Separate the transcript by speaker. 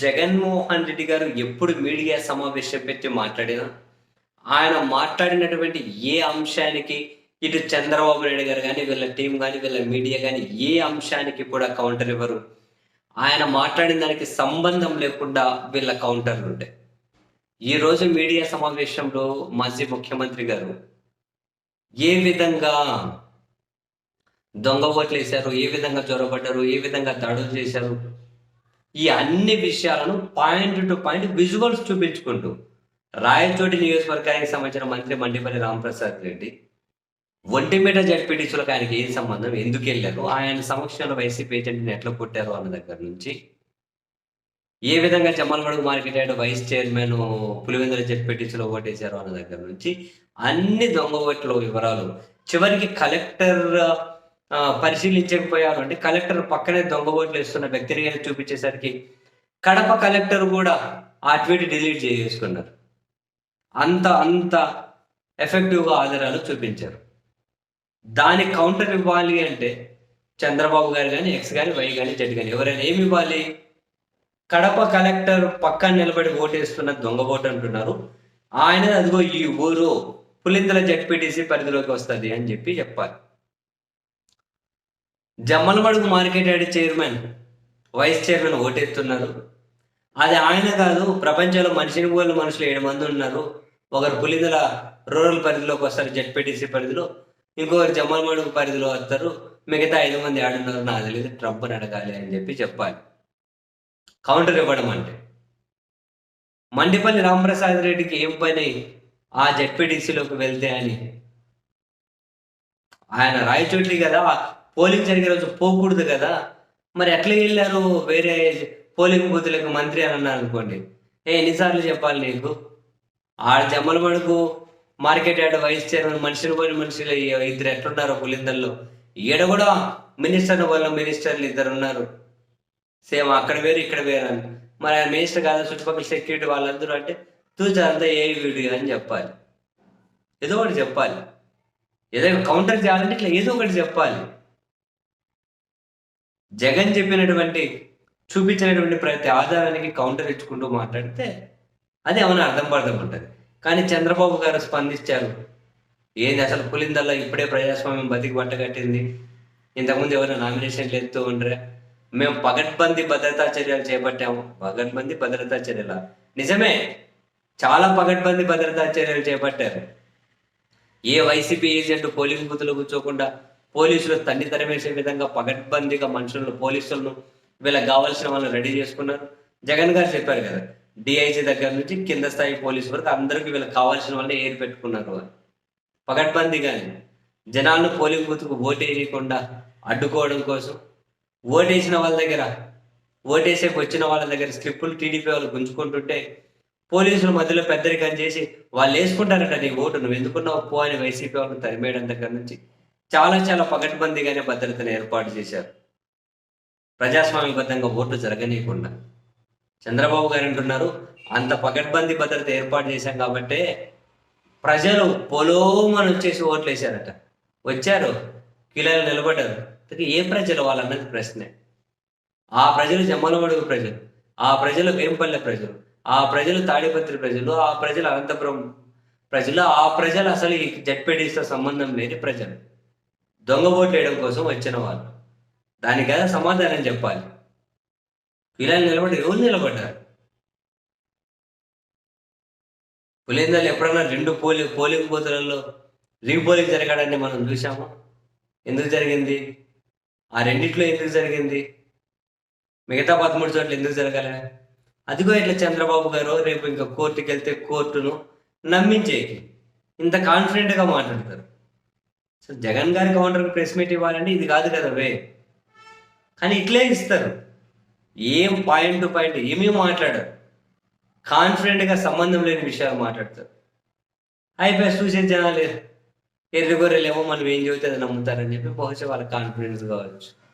Speaker 1: జగన్మోహన్ రెడ్డి గారు ఎప్పుడు మీడియా సమావేశం పెట్టి మాట్లాడినా? ఆయన మాట్లాడినటువంటి ఏ అంశానికి ఇటు చంద్రబాబు నాయుడు గారు కానీ వీళ్ళ టీం కానీ వీళ్ళ మీడియా కానీ ఏ అంశానికి కూడా కౌంటర్ ఇవ్వరు. ఆయన మాట్లాడిన దానికి సంబంధం లేకుండా వీళ్ళ కౌంటర్లు ఉంటాయి. ఈరోజు మీడియా సమావేశంలో మాజీ ముఖ్యమంత్రి గారు ఏ విధంగా దొంగ ఓట్లు వేశారు ఏ విధంగా చొరబడ్డారు ఏ విధంగా దాడులు చేశారు ఈ అన్ని విషయాలను పాయింట్ టు పాయింట్ విజువల్స్ చూపించుకుంటూ రాయచోటి నియోజకవర్గానికి సంబంధించిన మంత్రి మండిపల్లి రామప్రసాద్ రెడ్డి ఒంటిమేట జడ్పీటీసులకు ఆయనకి ఏం సంబంధం ఎందుకు వెళ్ళారు ఆయన సమక్షంలో వైసీపీ ఏజెంట్ని ఎట్లా పుట్టారు అన్న దగ్గర నుంచి ఏ విధంగా Jammalamadugu market yard vice chairman Pulivendula జడ్పీటీసీలో ఓటేశారు అన్న దగ్గర నుంచి అన్ని దొంగ ఓట్ల వివరాలు చివరికి కలెక్టర్ పరిశీలించకపోయారు. అంటే కలెక్టర్ పక్కనే దొంగ ఓట్లు వేస్తున్న వ్యక్తిని చూపించేసరికి కడప కలెక్టర్ కూడా ఆ ట్వీట్ డిలీట్ చేసుకున్నారు అంత అంత ఎఫెక్టివ్గా ఆధారాలు చూపించారు. దాని కౌంటర్ ఇవ్వాలి అంటే చంద్రబాబు గారు కానీ ఎక్స్ కానీ వై కానీ జెడ్ కానీ ఎవరైనా ఏమి ఇవ్వాలి? కడప కలెక్టర్ పక్కన నిలబడి ఓటేస్తున్న దొంగ ఓటు అంటున్నారు. ఆయన అదిగో ఈ ఊరు పులిందల జడ్పీటీసీ పరిధిలోకి వస్తుంది అని చెప్పి చెప్పాలి. Jammalamadugu market yard chairman vice chairman ఓటెత్తున్నారు. అది ఆయన కాదు ప్రపంచంలో మనిషిని పోలిన మనుషులు ఏడు మంది ఉన్నారు. ఒకరు పులిదల రూరల్ పరిధిలోకి వస్తారు జెడ్పీటీసీ పరిధిలో. ఇంకొకరు జమ్మలమడుగు పరిధిలో వస్తారు. మిగతా ఐదు మంది ఆడున్నారు నాకు తెలియదు ట్రంప్ని అడగాలి అని చెప్పి చెప్పాలి. కౌంటర్ ఇవ్వడం అంటే. మండిపల్లి రామప్రసాద్ రెడ్డికి ఏం పని ఆ జెడ్పీటీసీలోకి వెళ్తే అని. ఆయన రాయచోట్లి కదా పోలింగ్ జరిగే రోజు పోకూడదు కదా? మరి ఎట్లా వెళ్ళారు వేరే పోలింగ్ బూతులకు మంత్రి అని అన్నారు అనుకోండి. ఏ ఎన్నిసార్లు చెప్పాలి నీకు? ఆడ Jammalamadugu market yard vice chairman మనుషులు పోయిన మనుషులు ఇద్దరు ఎట్లున్నారు పులిందల్లో? ఈడ కూడా మినిస్టర్ వాళ్ళ మినిస్టర్లు ఇద్దరు ఉన్నారు. సేమ్ అక్కడ వేరు ఇక్కడ వేరు అని. మరి ఆయన మినిస్టర్ కాదు చుట్టుపక్కల సెక్యూరిటీ వాళ్ళందరూ అంటే తూచా అంతా ఏ వీడియో అని చెప్పాలి. ఏదో ఒకటి చెప్పాలి. ఏదో కౌంటర్ చేయాలంటే ఇట్లా ఏదో ఒకటి చెప్పాలి. జగన్ చెప్పినటువంటి చూపించినటువంటి ప్రతి ఆధారానికి కౌంటర్ ఇచ్చుకుంటూ మాట్లాడితే అది ఏమైనా అర్థంపర్థం ఉంటుంది. కానీ చంద్రబాబు గారు స్పందించారు. ఏంది అసలు పులిందల్లా ఇప్పుడే ప్రజాస్వామ్యం బతికి బట్ట కట్టింది. ఇంతకుముందు ఎవరైనా నామినేషన్లు ఎత్తూ ఉండరే? మేము పగడ్బందీ భద్రతా చర్యలు చేపట్టాము. పగడ్బందీ భద్రతా చర్యల? నిజమే. చాలా పగడ్బందీ భద్రతా చర్యలు చేపట్టారు. ఏ వైసీపీ ఏజెంట్ పోలింగ్ బూత్లో కూర్చోకుండా పోలీసులు తన్ని తరిమేసే విధంగా పగడ్బందీగా మనుషులను పోలీసులను వీళ్ళకి కావాల్సిన వాళ్ళని రెడీ చేసుకున్నారు. జగన్ గారు చెప్పారు కదా డిఐజీ దగ్గర నుంచి కింద స్థాయి పోలీసు వరకు అందరికీ వీళ్ళకి కావాల్సిన వాళ్ళని ఏరి పెట్టుకున్నారు అని పగడ్బందీగానే. జనాలను పోలింగ్ బూత్కు ఓటేయకుండా అడ్డుకోవడం కోసం ఓటేసిన వాళ్ళ దగ్గర ఓటేసే వచ్చిన వాళ్ళ దగ్గర స్లిప్పులు టీడీపీ వాళ్ళు గుంజుకుంటుంటే పోలీసులు మధ్యలో పెద్దరికం చేసి వాళ్ళు వేసుకుంటారట నీ ఓటు నువ్వు ఎందుకున్నావు? పో అని వైసీపీ వాళ్ళు తరిమేయడం దగ్గర నుంచి చాలా చాలా పకడ్బందీగానే భద్రతను ఏర్పాటు చేశారు. ప్రజాస్వామ్యబద్ధంగా ఓట్లు జరగనీయకుండా. చంద్రబాబు గారు అంటున్నారు అంత పకడ్బందీ భద్రత ఏర్పాటు చేశాం కాబట్టే ప్రజలు పొలోమని వచ్చేసి ఓట్లు వేశారట వచ్చారు కిలాలు నిలబడ్డారు. ఏ ప్రజలు వాళ్ళన్నది ప్రశ్నే. ఆ ప్రజలు జమ్మలమడుగు ప్రజలు ఆ ప్రజలు వేంపల్లె ప్రజలు ఆ ప్రజలు తాడిపత్రి ప్రజలు ఆ ప్రజలు అనంతపురం ప్రజలు ఆ ప్రజలు అసలు ఈ జడ్పీడీస్తో సంబంధం లేని ప్రజలు. దొంగ ఓట్లు వేయడం కోసం వచ్చిన వాళ్ళు. దానికి కదా సమాధానం చెప్పాలి. పిల్లలు నిలబడి ఎవరు నిలబడ్డారు? పులిందాలు ఎప్పుడన్నా రెండు పోలింగ్ పోలింగ్ బూతులలో రీపోలింగ్ జరగడాన్ని మనం చూసాము ఎందుకు జరిగింది? ఆ రెండిట్లో ఎందుకు జరిగింది? మిగతా పదమూడు చోట్ల ఎందుకు జరగాలి? అదిగో ఇట్లా చంద్రబాబు గారు రేపు ఇంకా కోర్టుకి వెళ్తే కోర్టును నమ్మించేకి. ఇంత కాన్ఫిడెంట్గా మాట్లాడతారు. సో జగన్ గారి కౌంటర్ ప్రెస్ మీట్ ఇవ్వాలంటే ఇది కాదు కదా వే. కానీ ఇట్లే ఇస్తారు. ఏం పాయింట్ టు పాయింట్ ఏమీ మాట్లాడరు. కాన్ఫిడెంట్గా సంబంధం లేని విషయాలు మాట్లాడతారు. అయిపోయి చూసే జనాలు ఎర్రి ఏమో మనం ఏం చెబితే అది నమ్ముతారని చెప్పి బహుశా వాళ్ళ కాన్ఫిడెన్స్ కావచ్చు.